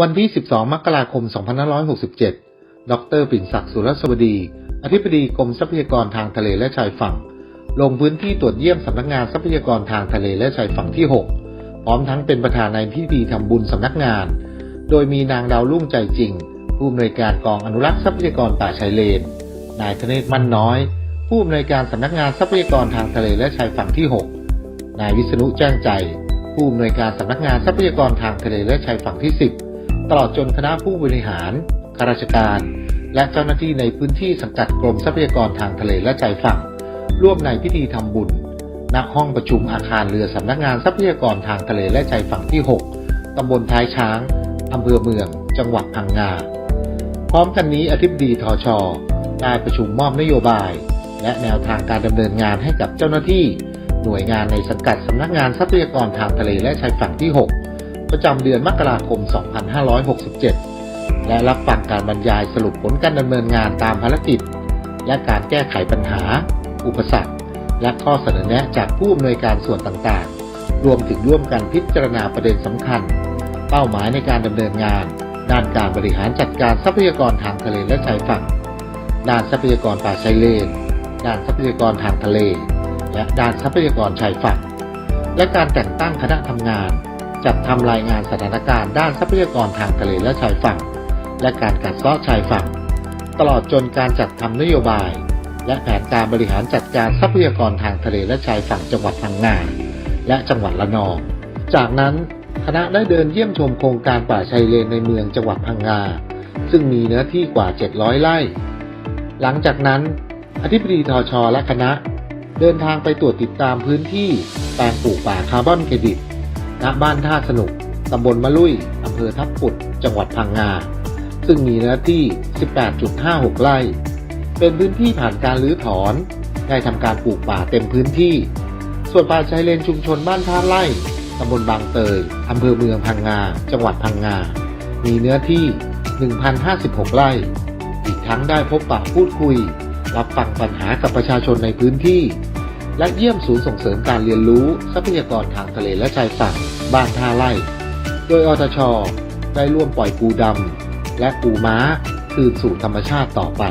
วันที่ 12 มกราคม 2567 ดรปิ่นศักดิ์สุรสวดี อธิบดีกรมทรัพยากรทางทะเลและชายฝั่ง ลงพื้นที่ตรวจเยี่ยมสำนักงานทรัพยากรทางทะเลและชายฝั่งที่ 6 พร้อมทั้งเป็นประธานในพิธีทำบุญสำนักงาน โดยมีนางดาวรุ่งใจจริง ผู้อำนวยการกองอนุรักษ์ทรัพยากรป่าชายเลน นายธเนศมั่นน้อย ผู้อำนวยการสำนักงานทรัพยากรทางทะเลและชายฝั่งที่ 6 นายวิษณุแจ้งใจ ผู้อำนวยการสำนักงานทรัพยากรทางทะเลและชายฝั่งที่ 10 ตลอดจนคณะผู้บริหาร ข้าราชการ และเจ้าหน้าที่ในพื้นที่สังกัดกรมทรัพยากรทางทะเลและชายฝั่ง ร่วมในพิธีทำบุญณห้องประชุมอาคารเรือสำนักงานทรัพยากรทางทะเลและชายฝั่งที่ 6 ตำบลท้ายช้าง อำเภอเมือง จังหวัดพังงา พร้อมกันนี้อธิบดีทชได้ประชุมมอบนโยบาย และแนวทางการดำเนินงานให้กับเจ้าหน้าที่ หน่วยงานในสังกัดสำนักงานทรัพยากรทางทะเลและชายฝั่งที่ 6 ประจำเดือนมกราคม 2567 และรับฟังการบรรยายสรุปผลการดำเนินงานตามภารกิจ และการแก้ไขปัญหา อุปสรรค และข้อเสนอแนะจากผู้อำนวยการส่วนต่างๆ รวมถึงร่วมกันพิจารณาประเด็นสำคัญ เป้าหมายในการดำเนินงาน ด้านการบริหารจัดการทรัพยากรทางทะเลและชายฝั่ง ด้านทรัพยากรป่าชายเลน ด้านทรัพยากรทางทะเล และด้านทรัพยากรชายฝั่ง และการแต่งตั้งคณะทำงาน จัดทำรายงานสถานการณ์ด้านทรัพยากรทางทะเลและชายฝั่ง และการกัดเซาะชายฝั่ง ตลอดจนการจัดทำนโยบาย และแผนการบริหารจัดการทรัพยากรทางทะเลและชายฝั่งจังหวัดพังงาและจังหวัดละนอง จากนั้นคณะได้เดินเยี่ยมชมโครงการป่าชายเลนในเมืองจังหวัดพังงา ซึ่งมีเนื้อที่กว่า 700 ไร่ หลังจากนั้น อธิบดีทชและคณะ เดินทางไปตรวจติดตามพื้นที่แปลงปลูกป่าคาร์บอนเครดิต ณบ้านท่าสนุก ตำบลมะลุยอำเภอทับปุด จังหวัดพังงา ซึ่งมีเนื้อที่ 18.56 ไร่ เป็นพื้นที่ผ่านการรื้อถอน ได้ทำการปลูกป่าเต็มพื้นที่ ส่วนป่าชายเลนชุมชนบ้านท่าไร่ตำบลบางเตยอำเภอเมืองพังงา จังหวัดพังงา มีเนื้อที่ 1,056 ไร่ อีกทั้งได้พบปะพูดคุย รับฟังปัญหากับประชาชนในพื้นที่ และเยี่ยมศูนย์ส่งเสริมการเรียนรู้ทรัพยากรทางทะเลและชายฝั่ง บ้านท่าไร่ โดยอทช ได้ร่วมปล่อยปูดำและปูม้าคืนสู่ธรรมชาติต่อไป